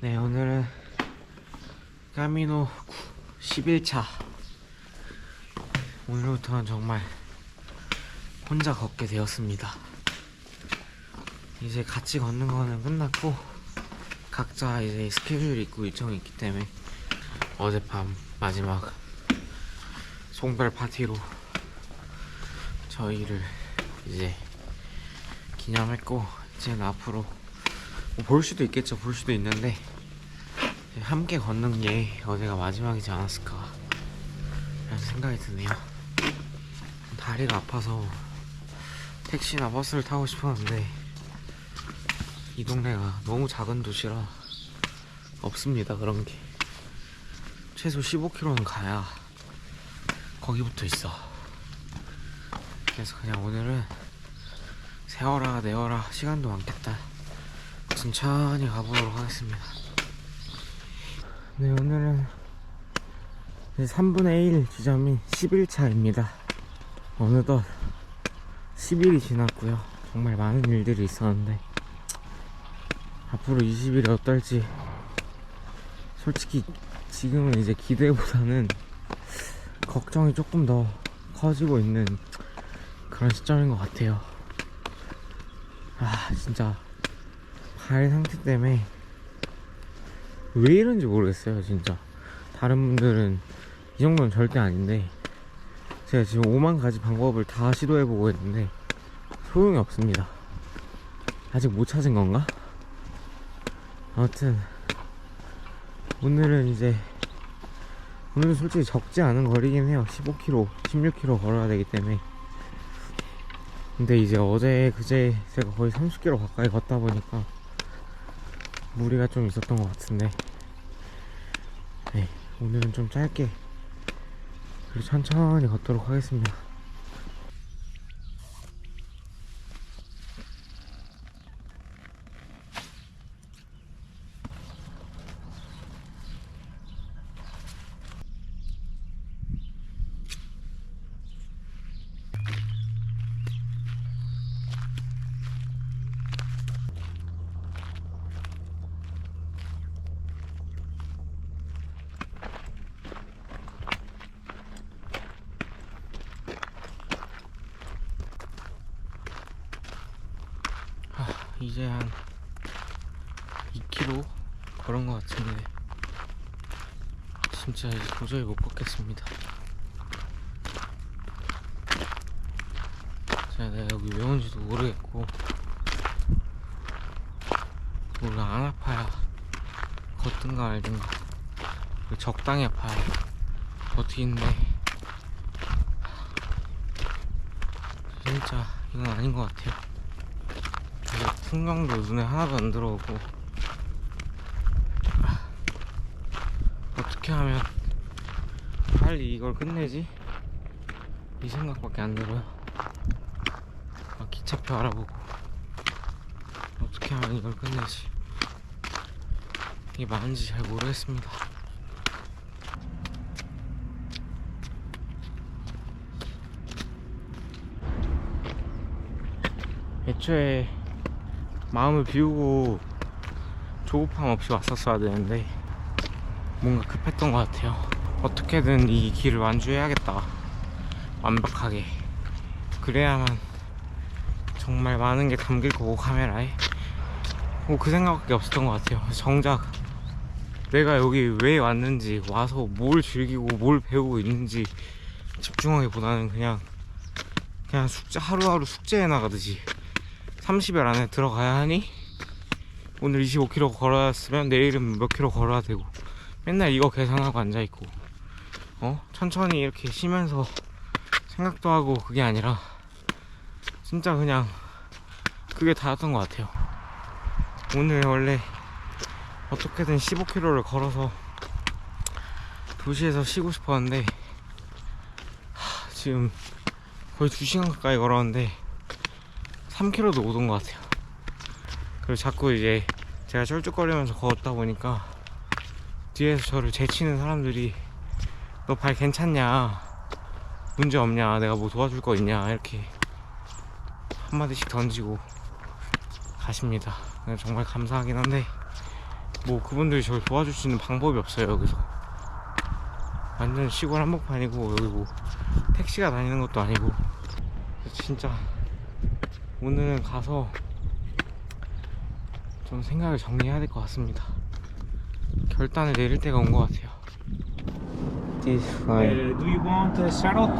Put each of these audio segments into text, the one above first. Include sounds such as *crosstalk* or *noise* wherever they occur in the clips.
네, 오늘은 까미노 11차. 오늘부터는 정말 혼자 걷게 되었습니다. 이제 같이 걷는 거는 끝났고, 각자 이제 스케줄이 있고 일정이 있기 때문에 어젯밤 마지막 송별 파티로 저희를 이제 기념했고, 이제는 앞으로 뭐 볼 수도 있겠죠. 볼 수도 있는데 함께 걷는 게 어제가 마지막이지 않았을까 라는 생각이 드네요. 다리가 아파서 택시나 버스를 타고 싶었는데 이 동네가 너무 작은 도시라 없습니다. 그런 게 최소 15km는 가야 거기부터 있어. 그래서 그냥 오늘은 세워라 내워라 시간도 많겠다. 천천히 가보도록 하겠습니다. 네, 오늘은 3분의 1 지점인 11차입니다. 어느덧 10일이 지났고요. 정말 많은 일들이 있었는데 앞으로 20일이 어떨지 솔직히 지금은 이제 기대보다는 걱정이 조금 더 커지고 있는 그런 시점인 것 같아요. 아, 진짜 발 상태 때문에 왜 이런지 모르겠어요 진짜. 다른 분들은 이 정도는 절대 아닌데 제가 지금 5만 가지 방법을 다 시도해보고 있는데 소용이 없습니다. 아직 못 찾은 건가? 아무튼 오늘은 이제 오늘은 솔직히 적지 않은 거리긴 해요. 15km 16km 걸어야 되기 때문에. 근데 이제 어제 그제 제가 거의 30km 가까이 걷다 보니까 무리가 좀 있었던 것 같은데 네, 오늘은 좀 짧게 그리고 천천히 걷도록 하겠습니다 이제 한 2km 걸은 것 같은데 진짜 이제 도저히 못 걷겠습니다. 제가 내가 여기 왜 온지도 모르겠고 몰라 안 아파야 걷든가 말든가 그리고 적당히 아파야 버티는데 진짜 이건 아닌 것 같아요 풍경도 눈에 하나도 안 들어오고. 아, 어떻게 하면 빨리 이걸 끝내지? 이 생각밖에 안 들어요. 막 기차표 알아보고. 어떻게 하면 이걸 끝내지? 이게 맞는지 잘 모르겠습니다. 애초에 마음을 비우고 조급함 없이 왔었어야 되는데 뭔가 급했던 것 같아요. 어떻게든 이 길을 완주해야겠다. 완벽하게. 그래야만 정말 많은 게 담길 거고 카메라에. 뭐 그 생각밖에 없었던 것 같아요. 정작 내가 여기 왜 왔는지 와서 뭘 즐기고 뭘 배우고 있는지 집중하기보다는 그냥 그냥 숙제 하루하루 숙제해 나가듯이 30일 안에 들어가야 하니? 오늘 25km 걸었으면 내일은 몇 킬로 걸어야 되고. 맨날 이거 계산하고 앉아있고. 어? 천천히 이렇게 쉬면서 생각도 하고 그게 아니라 진짜 그냥 그게 다였던 것 같아요. 오늘 원래 어떻게든 15km를 걸어서 도시에서 쉬고 싶었는데 하, 지금 거의 2시간 가까이 걸었는데 3km도 못 온 것 같아요. 그리고 자꾸 이제 제가 쩔쭉거리면서 걷다 보니까 뒤에서 저를 제치는 사람들이 너 발 괜찮냐? 문제 없냐? 내가 뭐 도와줄 거 있냐? 이렇게 한마디씩 던지고 가십니다. 정말 감사하긴 한데 뭐 그분들이 저를 도와줄 수 있는 방법이 없어요 여기서 완전 시골 한복판이고 여기 뭐 택시가 다니는 것도 아니고 진짜 오늘은 가서 좀 생각을 정리해야 될 것 같습니다 결단을 내릴 때가 온 것 같아요 This Uh, do you want uh, shallot?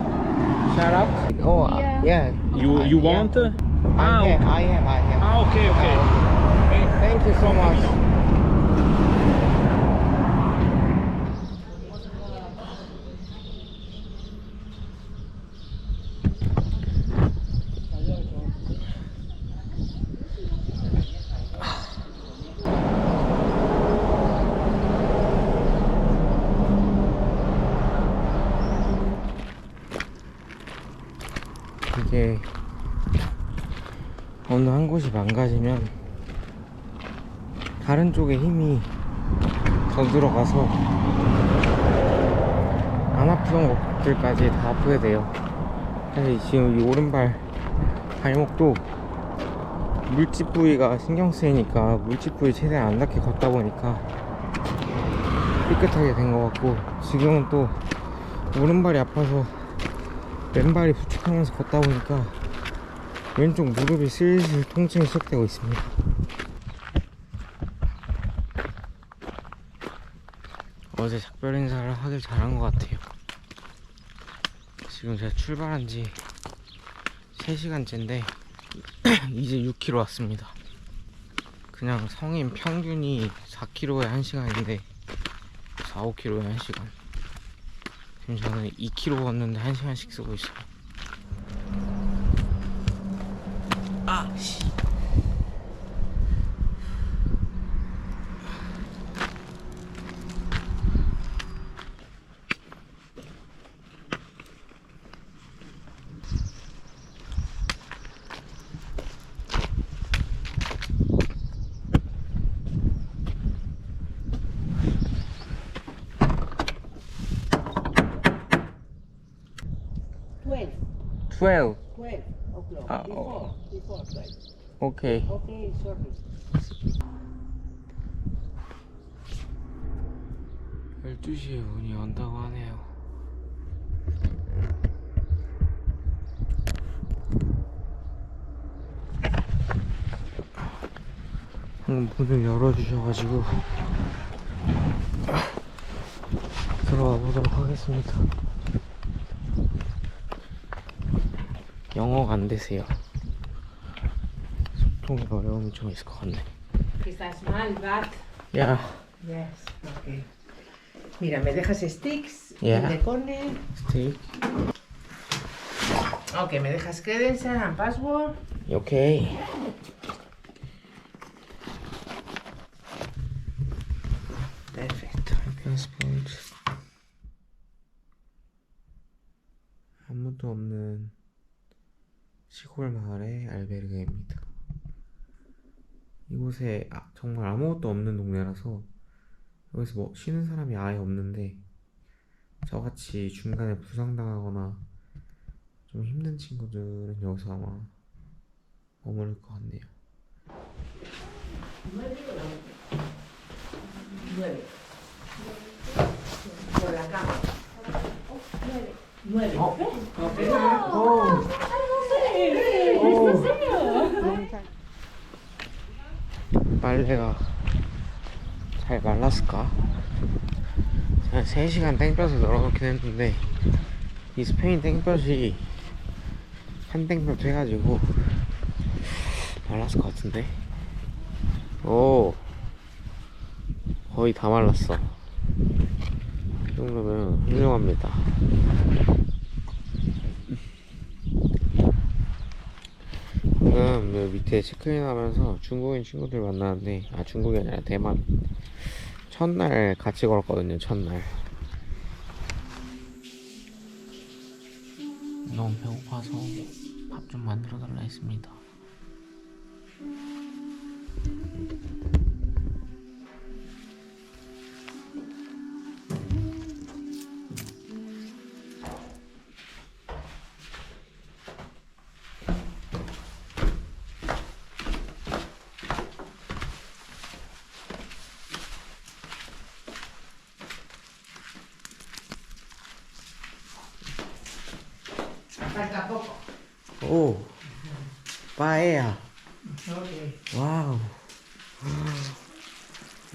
Up Oh uh, yeah You you want? I Ah, have I have I have ah okay okay. Thank you so much 이게 어느 한 곳이 망가지면 다른 쪽에 힘이 더 들어가서 안 아프던 것들까지 다 아프게 돼요. 사실 지금 이 오른발 발목도 물집 부위가 신경 쓰이니까 물집 부위 최대한 안 닿게 걷다 보니까 삐끗하게 된 것 같고 지금은 또 오른발이 아파서 왼발이 부축하면서 걷다 보니까 왼쪽 무릎이 슬슬 통증이 시작되고 있습니다. 어제 작별 인사를 하길 잘한 것 같아요. 지금 제가 출발한 지 3시간째인데 *clears throat* 이제 6km 왔습니다. 그냥 성인 평균이 4km에 1시간인데 4, 5km에 1시간. 지금 저는 2km 걷는데 1시간씩 쓰고 있어요. 아, 씨. Twelve. 12. Twelve o'clock. Ah, before, before twelve. 오케이. Okay, sorry. 12시에 운이 온다고 하네요. 문을 열어주셔가지고 들어가 보도록 하겠습니다. 영어가 안 되세요. 소통에 어려움이 좀 있을 것 같네. Estás mal, Bart. 야, Yes. Okay. Mira, me dejas sticks Yeah. in the corner. 스테이크. Okay, me dejas credential and password. 오케 시골 마을의 알베르게입니다. 이곳에 아, 정말 아무것도 없는 동네라서 여기서 뭐 쉬는 사람이 아예 없는데 저같이 중간에 부상당하거나 좀 힘든 친구들은 여기서 아마 머무를 것 같네요. Nueve. 빨래가 잘 말랐을까? 제가 3시간 땡볕에 널어놓긴 했는데 이 스페인 땡볕이 한 땡볕 해가지고 말랐을 것 같은데? 오 거의 다 말랐어. 이 정도면 훌륭합니다 방금 그 밑에 체크인 하면서 중국인 친구들 만나는데 아 중국이 아니라 대만. 첫날 같이 걸었거든요 첫날. 너무 배고파서 밥 좀 만들어 달라 했습니다 오, 빠에야. Okay. 와우.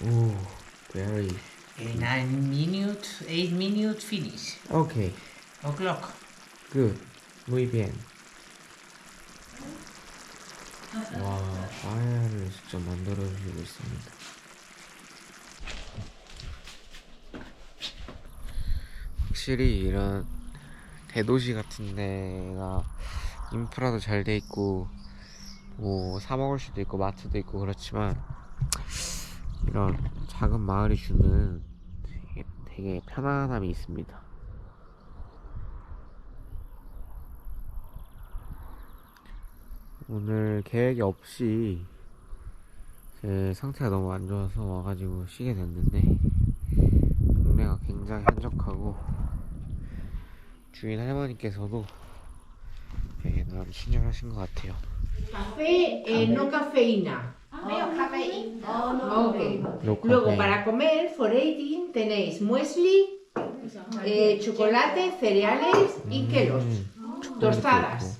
오, very. In nine minutes, eight minutes finish. 오케이. O'clock. Good. Muy bien. 와, 빠에야를 직접 만들어 주고 있습니다. 확실히 이런 대도시 같은 데가 인프라도 잘 돼 있고 뭐 사 먹을 수도 있고 마트도 있고 그렇지만 이런 작은 마을이 주는 되게, 되게 편안함이 있습니다. 오늘 계획이 없이 제 상태가 너무 안 좋아서 와가지고 쉬게 됐는데 동네가 굉장히 한적하고 주인 할머니께서도 되게 나름 친절하신 것 같아요. Café, eh, no cafeína. Ok. No Luego, caffeine. para comer, for eating, tenéis muesli, eh, chocolate, cereales y quelos. 음, Tostadas.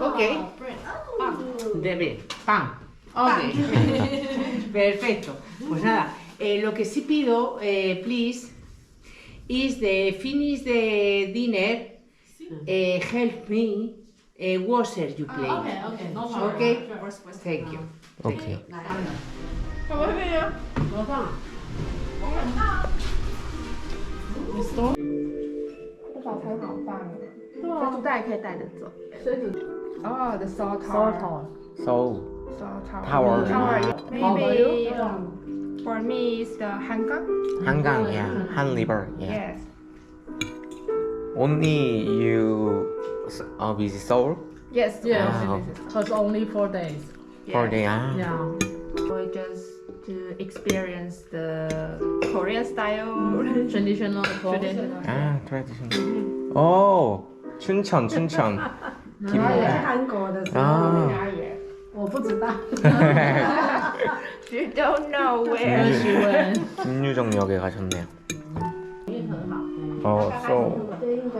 Ok. Debe. Pan. *laughs* Ok. Perfecto. Pues nada, eh, lo que sí pido, eh, please, is the finish the dinner, eh, help me, Eh, uh, washer you play. Ah, okay, okay, no problem. Okay? Thank you. Okay. Thank you. 早餐好棒啊！对啊，就带可以带着走。所以你哦，the salt tower。Seoul. Seoul Tower. Tower. Tower. Maybe um, for me is the Hangang. Hangang, yeah. Han River, yeah. Yes. Only you uh, visit Seoul Yes. Yes, Wow. because only four days. for the ah. Yeah. We just to experience the Korean style. Traditional clothes. Traditional. 아, tradition. 오, 춘천, 춘천. 김. 韩国的时候 아. 你在哪里？我不知道。 You don't know 我 where. 喜欢。 김유정역에 가셨네요. 어, so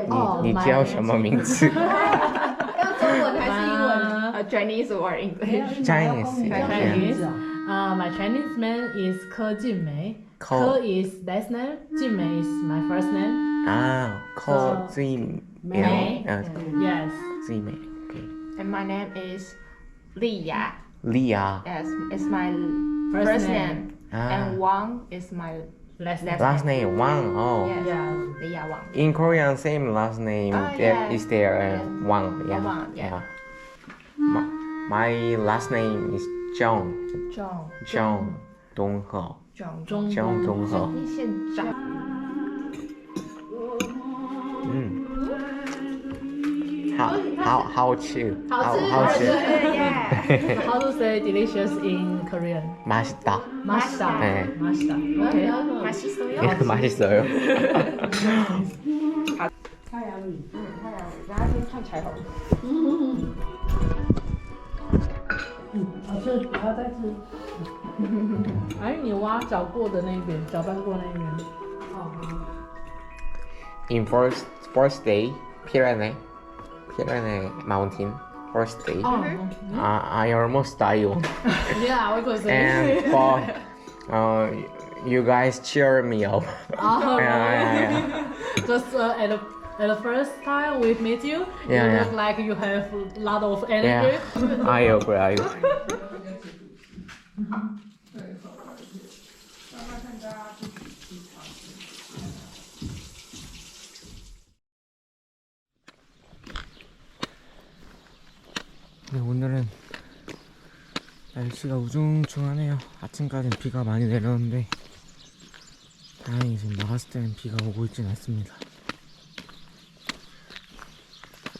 对哦你你叫什么名字 oh, 要中文还是英文？呃，Chinese or English？？Chinese，My My yeah. Chinese, uh, my Chinese man is Ke Jinmei. Ke is last name, Jinmei is my first name. 啊，call 最苗 May 呃 Yes. 最美，OK，And my name is Lia. 丽啊 Yes, it's my first, First name. And Wang is my Last, last, name. name Wang. Oh. yeah, Yeah. Leah Wang. In Korean, same last name ah, yeah. is there uh, yeah. Wang. Yeah. Wang. Yeah. yeah. My, my last name is John. John. John. Dong He. John. John. 嗯。How how how to? How how to? Yeah. *laughs* How to say delicious in Korean? 맛있다. Mashita. 네. Mashita. Okay. 맛있어요? 예, 맛있어요. 음, 哎，你挖搅过的那边，搅拌过那边。 In first first day, Pyrenees, Pyrenees Mountain. First day. Oh, I, I almost died. *laughs* yeah, we could say. and but *laughs* uh, you guys cheer me up. Oh, *laughs* yeah, yeah, Just uh, at the at the first time we meet you, Yeah, you yeah. look like you have a lot of energy. yeah. I agree. I agree. 네, 오늘은 날씨가 우중충하네요. 아침까지는 비가 많이 내렸는데 다행히 지금 나갔을 때는 비가 오고 있진 않습니다.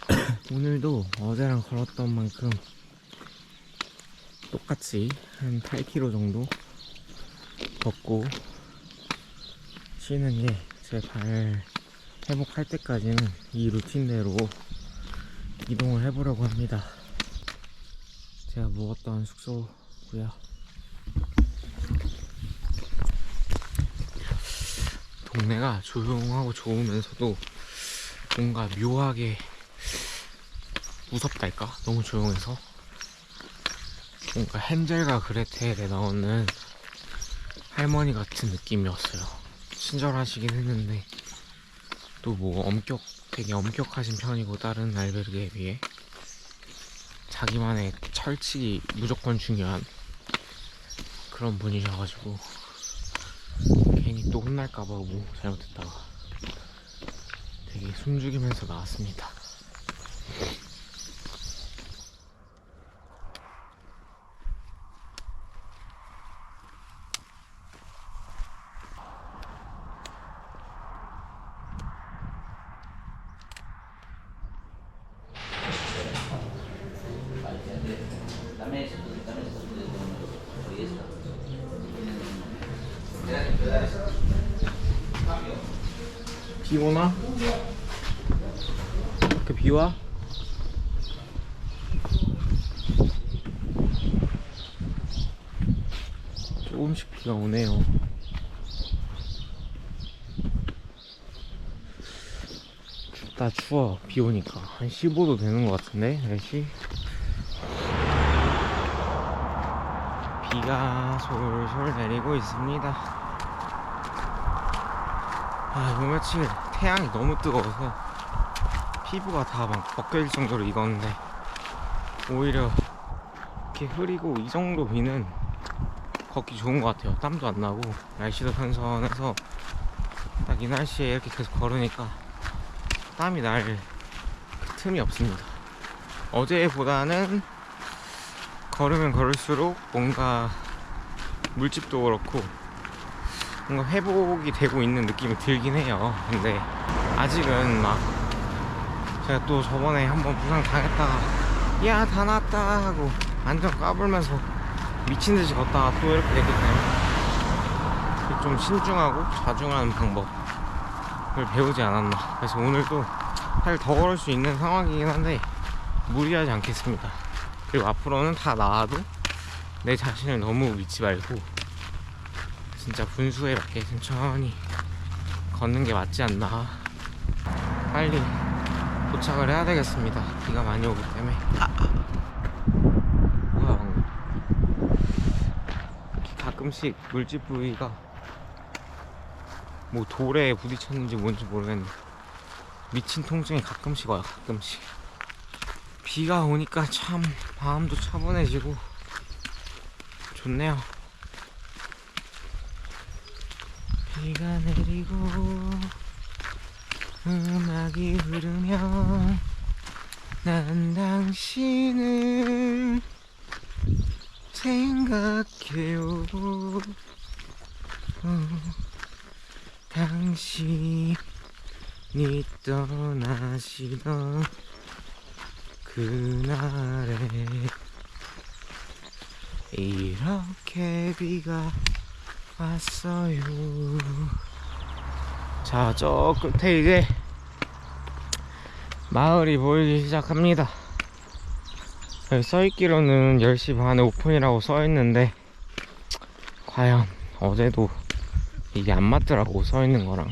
*coughs* 오늘도 어제랑 걸었던 만큼 똑같이 한 8km 정도 걷고 쉬는 게 제 발 회복할 때까지는 이 루틴대로 이동을 해보려고 합니다. 제가 묵었던 숙소고요. 동네가 조용하고 좋으면서도 뭔가 묘하게 무섭달까? 너무 조용해서 뭔가 헨젤과 그레텔에 나오는 할머니 같은 느낌이었어요. 친절하시긴 했는데 또 뭐 엄격 되게 엄격하신 편이고 다른 알베르게에 비해 자기만의 철칙이 무조건 중요한 그런 분이셔가지고 괜히 또 혼날까봐 뭐 잘못했다가 되게 숨죽이면서 나왔습니다. 비 오나? 그 비와? 조금씩 비가 오네요. 춥다 추워 비 오니까 한 15도 되는 것 같은데 날씨 비가 솔솔 내리고 있습니다. 아, 요 며칠 태양이 너무 뜨거워서 피부가 다 막 벗겨질 정도로 익었는데 오히려 이렇게 흐리고 이 정도 비는 걷기 좋은 것 같아요. 땀도 안 나고 날씨도 선선해서 딱 이 날씨에 이렇게 계속 걸으니까 땀이 날 그 틈이 없습니다. 어제보다는 걸으면 걸을수록 뭔가 물집도 그렇고 뭔가 회복이 되고 있는 느낌이 들긴 해요. 근데 아직은 막 제가 또 저번에 한번 부상 당했다가 야 다 났다 하고 완전 까불면서 미친 듯이 걷다가 또 이렇게 됐기 때문에 좀 신중하고 자중하는 방법을 배우지 않았나. 그래서 오늘도 사실 더 걸을 수 있는 상황이긴 한데 무리하지 않겠습니다. 그리고 앞으로는 다 나아도 내 자신을 너무 믿지 말고 진짜 분수에 맞게 천천히 걷는 게 맞지 않나. 빨리 도착을 해야 되겠습니다. 비가 많이 오기 때문에. 뭐야, 방금. 가끔씩 물집 부위가 뭐 돌에 부딪혔는지 뭔지 모르겠는데 미친 통증이 가끔씩 와요. 가끔씩. 비가 오니까 참 마음도 차분해지고 좋네요. 비가 내리고 음악이 흐르면 난 당신을 생각해요. 어, 당신이 떠나시던 그날에 이렇게 비가 왔어요. 자, 저 끝에 이제 마을이 보이기 시작합니다. 써있기로는 10시 반에 오픈이라고 써있는데, 과연 어제도 이게 안 맞더라고, 써있는 거랑.